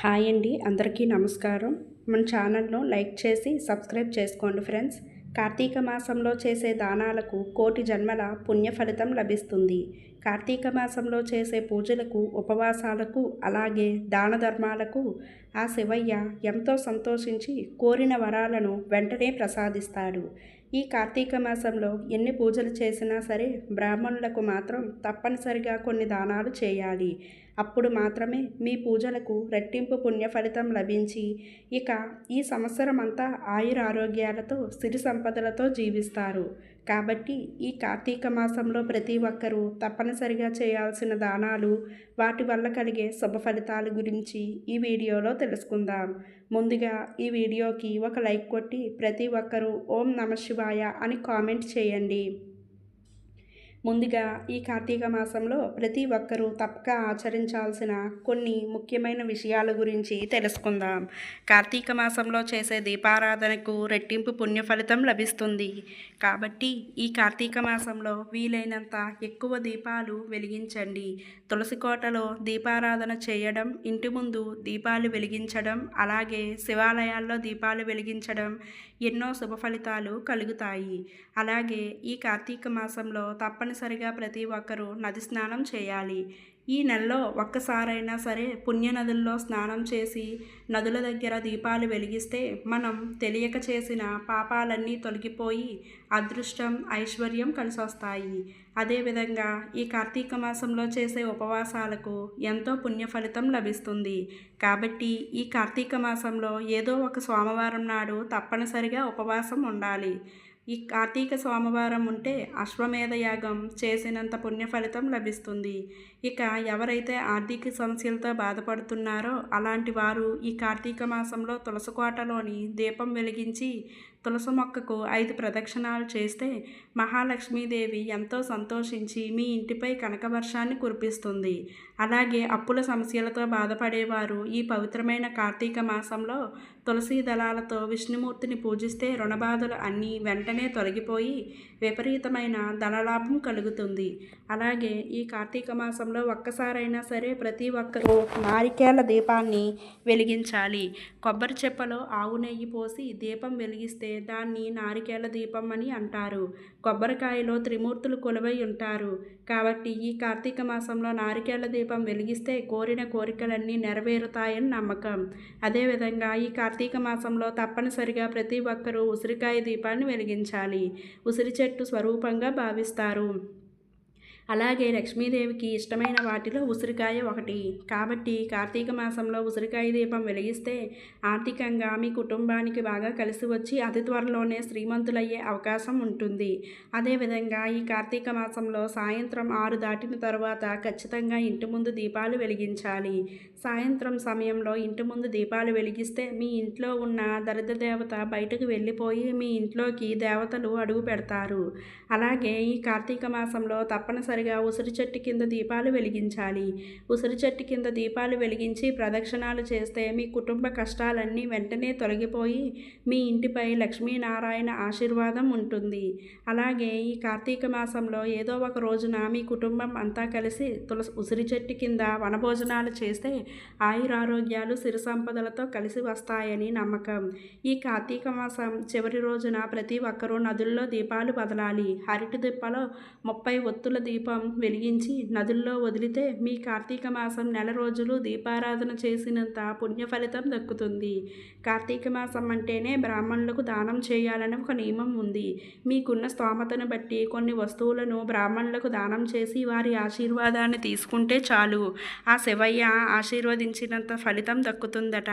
Hi అండి అందరికీ నమస్కారం. మన ఛానల్ను లైక్ చేసి సబ్స్క్రైబ్ చేసుకోండి ఫ్రెండ్స్. కార్తీక మాసంలో చేసే దానాలకు కోటి జన్మల పుణ్య ఫలితం లభిస్తుంది. కార్తీక మాసంలో చేసే పూజలకు ఉపవాసాలకు అలాగే దాన ధర్మాలకు ఆ శివయ్య ఎంతో సంతోషించి కోరిన వరాలను వెంటనే ప్రసాదిస్తాడు. ఈ కార్తీక మాసంలో ఎన్ని పూజలు చేసినా సరే బ్రాహ్మణులకు మాత్రం తప్పనిసరిగా కొన్ని దానాలు చేయాలి. అప్పుడు మాత్రమే మీ పూజలకు రెట్టింపు పుణ్య ఫలితం లభించి ఇక ఈ సంవత్సరం అంతా ఆయుర ఆరోగ్యాలతో సిరి సంపదలతో జీవిస్తారు. కాబట్టి ఈ కార్తీక మాసంలో ప్రతి ఒక్కరూ తప్పనిసరిగా చేయాల్సిన దానాలు వాటి వల్ల కలిగే శుభ ఫలితాల గురించి ఈ వీడియోలో తెలుసుకుందాం. ముందుగా ఈ వీడియోకి ఒక లైక్ కొట్టి ప్రతి ఒక్కరూ ఓం నమ శివాయ అని కామెంట్ చేయండి. ముందుగా ఈ కార్తీక మాసంలో ప్రతి ఒక్కరూ తప్పక ఆచరించాల్సిన కొన్ని ముఖ్యమైన విషయాల గురించి తెలుసుకుందాం. కార్తీక మాసంలో చేసే దీపారాధనకు రెట్టింపు పుణ్య ఫలితం లభిస్తుంది. కాబట్టి ఈ కార్తీక మాసంలో వీలైనంత ఎక్కువ దీపాలు వెలిగించండి. తులసి కోటలో దీపారాధన చేయడం ఇంటి ముందు దీపాలు వెలిగించడం అలాగే శివాలయాల్లో దీపాలు వెలిగించడం ఎన్నో శుభ ఫలితాలు కలుగుతాయి. అలాగే ఈ కార్తీక మాసంలో తప్పని తప్పనిసరిగా ప్రతి ఒక్కరూ నది స్నానం చేయాలి. ఈ నెలలో ఒక్కసారైనా సరే పుణ్యనదుల్లో స్నానం చేసి నదుల దగ్గర దీపాలు వెలిగిస్తే మనం తెలియక చేసిన పాపాలన్నీ తొలగిపోయి అదృష్టం ఐశ్వర్యం కలిసి వస్తాయి అదేవిధంగా ఈ కార్తీక మాసంలో చేసే ఉపవాసాలకు ఎంతో పుణ్య ఫలితం లభిస్తుంది. కాబట్టి ఈ కార్తీక మాసంలో ఏదో ఒక సోమవారం నాడు తప్పనిసరిగా ఉపవాసం ఉండాలి. ఈ కార్తీక సోమవారం ఉంటే అశ్వమేధ యాగం చేసినంత పుణ్య ఫలితం లభిస్తుంది. ఇక ఎవరైతే ఆర్థిక సమస్యలతో బాధపడుతున్నారో అలాంటి వారు ఈ కార్తీక మాసంలో తులసికోటలోని దీపం వెలిగించి తులసి మొక్కకు ఐదు ప్రదక్షిణాలు చేస్తే మహాలక్ష్మీదేవి ఎంతో సంతోషించి మీ ఇంటిపై కనకవర్షాన్ని కురిపిస్తుంది. అలాగే అప్పుల సమస్యలతో బాధపడేవారు ఈ పవిత్రమైన కార్తీక మాసంలో తులసి దళాలతో విష్ణుమూర్తిని పూజిస్తే రుణబాధలు అన్నీ వెంటనే తొలగిపోయి విపరీతమైన ధనలాభం కలుగుతుంది. అలాగే ఈ కార్తీక మాసంలో ఒక్కసారైనా సరే ప్రతి ఒక్కరూ నారికేల దీపాన్ని వెలిగించాలి. కొబ్బరి చెప్పలో ఆవు నెయ్యి పోసి దీపం వెలిగిస్తే దాన్ని నారికేల దీపం అని అంటారు. కొబ్బరికాయలో త్రిమూర్తులు కొలువై ఉంటారు. కాబట్టి ఈ కార్తీక మాసంలో నారికేల దీపం వెలిగిస్తే కోరిన కోరికలన్నీ నెరవేరుతాయని నమ్మకం. అదేవిధంగా ఈ కార్తీక మాసంలో తప్పనిసరిగా ప్రతి ఒక్కరూ ఉసిరికాయ దీపాన్ని వెలిగించాలి. ఉసిరి చెట్టు స్వరూపంగా భావిస్తారు. అలాగే లక్ష్మీదేవికి ఇష్టమైన వాటిలో ఉసిరికాయ ఒకటి. కాబట్టి కార్తీక మాసంలో ఉసిరికాయ దీపం వెలిగిస్తే ఆర్థికంగా మీ కుటుంబానికి బాగా కలిసి వచ్చి అతి త్వరలోనే శ్రీమంతులయ్యే అవకాశం ఉంటుంది. అదేవిధంగా ఈ కార్తీక మాసంలో సాయంత్రం ఆరు దాటిన తర్వాత ఖచ్చితంగా ఇంటి ముందు దీపాలు వెలిగించాలి. సాయంత్రం సమయంలో ఇంటి ముందు దీపాలు వెలిగిస్తే మీ ఇంట్లో ఉన్న దరిద్ర దేవత బయటకు వెళ్ళిపోయి మీ ఇంట్లోకి దేవతలు అడుగు పెడతారు. అలాగే ఈ కార్తీక మాసంలో తప్పనిసరి తప్పనిసరిగా ఉసిరి చెట్టు కింద దీపాలు వెలిగించాలి. ఉసిరి చెట్టు కింద దీపాలు వెలిగించి ప్రదక్షిణాలు చేస్తే మీ కుటుంబ కష్టాలన్నీ వెంటనే తొలగిపోయి మీ ఇంటిపై లక్ష్మీనారాయణ ఆశీర్వాదం ఉంటుంది. అలాగే ఈ కార్తీక మాసంలో ఏదో ఒక రోజున మీ కుటుంబం అంతా కలిసి తులసి ఉసిరి చెట్టు కింద వనభోజనాలు చేస్తే ఆయురారోగ్యాలు సిరి సంపదలతో కలిసి వస్తాయని నమ్మకం. ఈ కార్తీక మాసం చివరి రోజున ప్రతి ఒక్కరూ నదుల్లో దీపాలు వదలాలి. అరటి దిప్పలో ముప్పై ఒత్తుల దీపం వెలిగించి నదుల్లో వదిలితే మీ కార్తీక మాసం నెల రోజులు దీపారాధన చేసినంత పుణ్య ఫలితం దక్కుతుంది. కార్తీక మాసం అంటేనే బ్రాహ్మణులకు దానం చేయాలని ఒక నియమం ఉంది. మీకున్న స్తోమతను బట్టి కొన్ని వస్తువులను బ్రాహ్మణులకు దానం చేసి వారి ఆశీర్వాదాన్ని తీసుకుంటే చాలు. ఆ శివయ్య ఆశీర్వదించినంత ఫలితం దక్కుతుందట.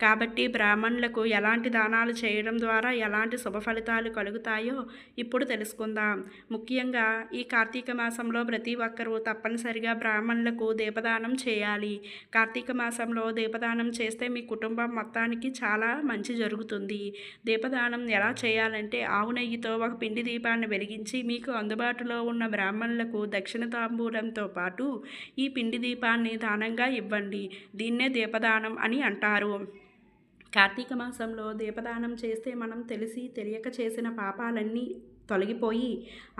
కాబట్టి బ్రాహ్మణులకు ఎలాంటి దానాలు చేయడం ద్వారా ఎలాంటి శుభ ఫలితాలు కలుగుతాయో ఇప్పుడు తెలుసుకుందాం. ముఖ్యంగా ఈ కార్తీక మాసంలో ప్రతి ఒక్కరూ తప్పనిసరిగా బ్రాహ్మణులకు దీపదానం చేయాలి. కార్తీక మాసంలో దీపదానం చేస్తే మీ కుటుంబం మొత్తానికి చాలా మంచి జరుగుతుంది. దీపదానం ఎలా చేయాలంటే ఆవు నెయ్యితో ఒక పిండి దీపాన్ని వెలిగించి మీకు అందుబాటులో ఉన్న బ్రాహ్మణులకు దక్షిణ తాంబూలంతో పాటు ఈ పిండి దీపాన్ని దానంగా ఇవ్వండి. దీన్నే దీపదానం అని అంటారు. కార్తీక మాసంలో దీపదానం చేస్తే మనం తెలిసి తెలియక చేసిన పాపాలన్నీ తొలగిపోయి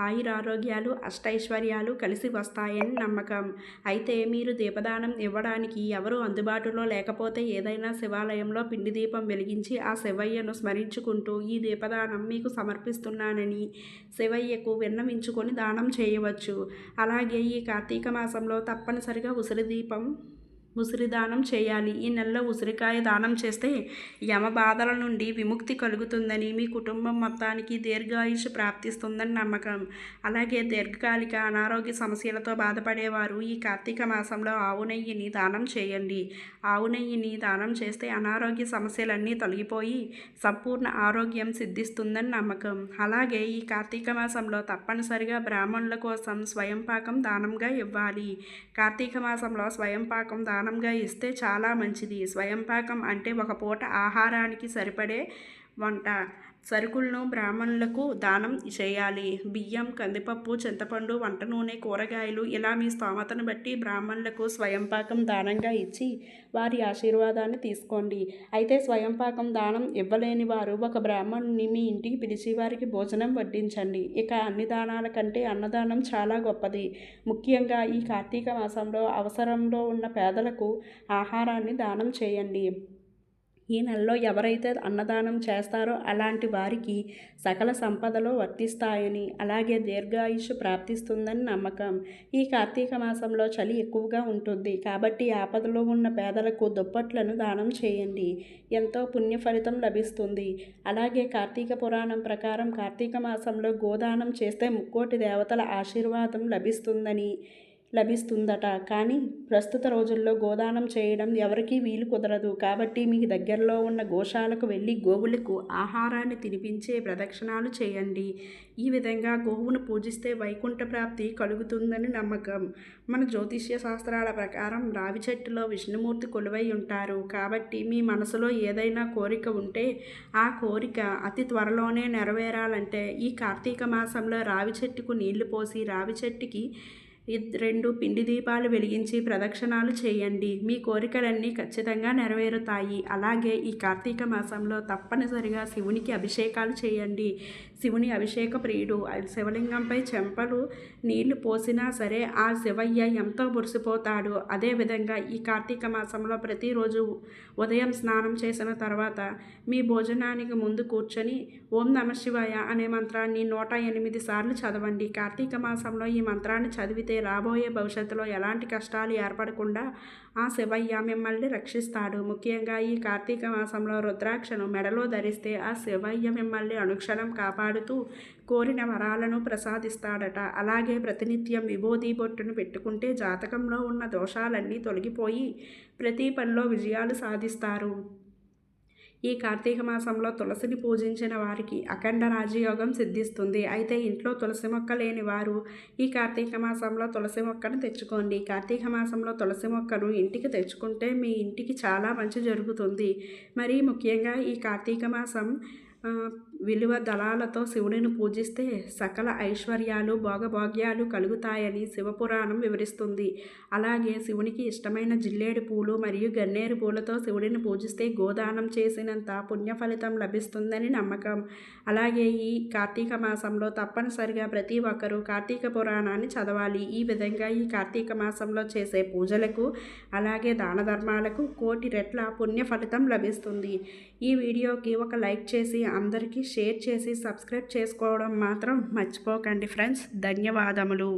ఆయురారోగ్యాలు అష్టైశ్వర్యాలు కలిసి వస్తాయని నమ్మకం. అయితే మీరు దీపదానం ఇవ్వడానికి ఎవరు అందుబాటులో లేకపోతే ఏదైనా శివాలయంలో పిండి దీపం వెలిగించి ఆ శివయ్యను స్మరించుకుంటూ ఈ దీపదానం మీకు సమర్పిస్తున్నానని శివయ్యకు విన్నవించుకొని దానం చేయవచ్చు. అలాగే ఈ కార్తీక మాసంలో తప్పనిసరిగా ఉసిరి దీపం ఉసిరి దానం చేయాలి. ఈ నెలలో ఉసిరికాయ దానం చేస్తే యమ బాధల నుండి విముక్తి కలుగుతుందని మీ కుటుంబం మొత్తానికి దీర్ఘాయుష్ ప్రాప్తిస్తుందని నమ్మకం. అలాగే దీర్ఘకాలిక అనారోగ్య సమస్యలతో బాధపడేవారు ఈ కార్తీక మాసంలో ఆవు నెయ్యిని దానం చేయండి. ఆవు నెయ్యిని దానం చేస్తే అనారోగ్య సమస్యలన్నీ తొలగిపోయి సంపూర్ణ ఆరోగ్యం సిద్ధిస్తుందని నమ్మకం. అలాగే ఈ కార్తీక మాసంలో తప్పనిసరిగా బ్రాహ్మణుల కోసం స్వయంపాకం దానంగా ఇవ్వాలి. కార్తీక మాసంలో స్వయంపాకం దానం దానంగా ఇస్తే చాలా మంచిది. స్వయం పాకం అంటే ఒక పూట ఆహారానికి సరిపడే వంట. సరుకులను బ్రాహ్మణులకు దానం చేయాలి. బియ్యం కందిపప్పు చింతపండు వంట నూనె కూరగాయలు ఇలా మీ స్తోమతను బట్టి బ్రాహ్మణులకు స్వయంపాకం దానంగా ఇచ్చి వారి ఆశీర్వాదాన్ని తీసుకోండి. అయితే స్వయంపాకం దానం ఇవ్వలేని వారు ఒక బ్రాహ్మణుని మీ ఇంటికి పిలిచి వారికి భోజనం వడ్డించండి. ఇక అన్ని దానాల కంటే అన్నదానం చాలా గొప్పది. ముఖ్యంగా ఈ కార్తీక మాసంలో అవసరంలో ఉన్న పేదలకు ఆహారాన్ని దానం చేయండి. ఈ నెలలో ఎవరైతే అన్నదానం చేస్తారో అలాంటి వారికి సకల సంపదలు వర్తిస్తాయని అలాగే దీర్ఘాయుష్ ప్రాప్తిస్తుందని నమ్మకం. ఈ కార్తీక మాసంలో చలి ఎక్కువగా ఉంటుంది. కాబట్టి ఆపదలో ఉన్న పేదలకు దుప్పట్లను దానం చేయండి. ఎంతో పుణ్య ఫలితం లభిస్తుంది. అలాగే కార్తీక పురాణం ప్రకారం కార్తీక మాసంలో గోదానం చేస్తే ముక్కోటి దేవతల ఆశీర్వాదం లభిస్తుందని లభిస్తుందట. కానీ ప్రస్తుత రోజుల్లో గోదానం చేయడం ఎవరికీ వీలు కుదరదు. కాబట్టి మీకు దగ్గరలో ఉన్న గోశాలకు వెళ్ళి గోవులకు ఆహారాన్ని తినిపించే ప్రదక్షిణాలు చేయండి. ఈ విధంగా గోవును పూజిస్తే వైకుంఠ ప్రాప్తి కలుగుతుందని నమ్మకం. మన జ్యోతిష్య శాస్త్రాల ప్రకారం రావి చెట్టులో విష్ణుమూర్తి కొలువై ఉంటారు. కాబట్టి మీ మనసులో ఏదైనా కోరిక ఉంటే ఆ కోరిక అతి త్వరలోనే నెరవేరాలంటే ఈ కార్తీక మాసంలో రావి చెట్టుకు నీళ్ళు పోసి రావి చెట్టుకి రెండు పిండి దీపాలు వెలిగించి ప్రదక్షిణాలు చేయండి. మీ కోరికలన్నీ ఖచ్చితంగా నెరవేరుతాయి. అలాగే ఈ కార్తీక మాసంలో తప్పనిసరిగా శివునికి అభిషేకాలు చేయండి. శివుని అభిషేక ప్రియుడు శివలింగంపై చెంపలు నీళ్ళు పోసినా సరే ఆ శివయ్య ఎంతో మురిసిపోతాడు. అదేవిధంగా ఈ కార్తీక మాసంలో ప్రతిరోజు ఉదయం స్నానం చేసిన తర్వాత మీ భోజనానికి ముందు కూర్చొని ఓం నమ శివాయ అనే మంత్రాన్ని నూట ఎనిమిది సార్లు చదవండి. కార్తీక మాసంలో ఈ మంత్రాన్ని చదివితే రాబోయే భవిష్యత్తులో ఎలాంటి కష్టాలు ఏర్పడకుండా ఆ శివయ్య మిమ్మల్ని రక్షిస్తాడు. ముఖ్యంగా ఈ కార్తీక మాసంలో రుద్రాక్షను మెడలో ధరిస్తే ఆ శివయ్య మిమ్మల్ని అనుక్షణం కాపాడుతూ కోరిన వరాలను ప్రసాదిస్తాడట. అలాగే ప్రతినిత్యం విభూది బొట్టును పెట్టుకుంటే జాతకంలో ఉన్న దోషాలన్నీ తొలగిపోయి ప్రతి పనిలో విజయాలు సాధిస్తారు. ఈ కార్తీక మాసంలో తులసిని పూజించిన వారికి అఖండ రాజయోగం సిద్ధిస్తుంది. అయితే ఇంట్లో తులసి మొక్క లేని వారు ఈ కార్తీక మాసంలో తులసి మొక్కను తెచ్చుకోండి. కార్తీక మాసంలో తులసి మొక్కను ఇంటికి తెచ్చుకుంటే మీ ఇంటికి చాలా మంచి జరుగుతుంది. మరి ముఖ్యంగా ఈ కార్తీక మాసం విలువ దళాలతో శివుడిని పూజిస్తే సకల ఐశ్వర్యాలు భోగభాగ్యాలు కలుగుతాయని శివపురాణం వివరిస్తుంది. అలాగే శివునికి ఇష్టమైన జిల్లేడు పూలు మరియు గన్నేరు పూలతో శివుడిని పూజిస్తే గోదానం చేసినంత పుణ్య ఫలితం లభిస్తుందని నమ్మకం. అలాగే ఈ కార్తీక మాసంలో తప్పనిసరిగా ప్రతి ఒక్కరూ కార్తీక పురాణాన్ని చదవాలి. ఈ విధంగా ఈ కార్తీక మాసంలో చేసే పూజలకు అలాగే దాన ధర్మాలకు కోటి రెట్ల పుణ్య ఫలితం లభిస్తుంది. ఈ వీడియోకి ఒక లైక్ చేసి అందరికీ షేర్ చేసి సబ్స్క్రైబ్ చేసుకోవడం మాత్రం మర్చిపోకండి ఫ్రెండ్స్. ధన్యవాదములు.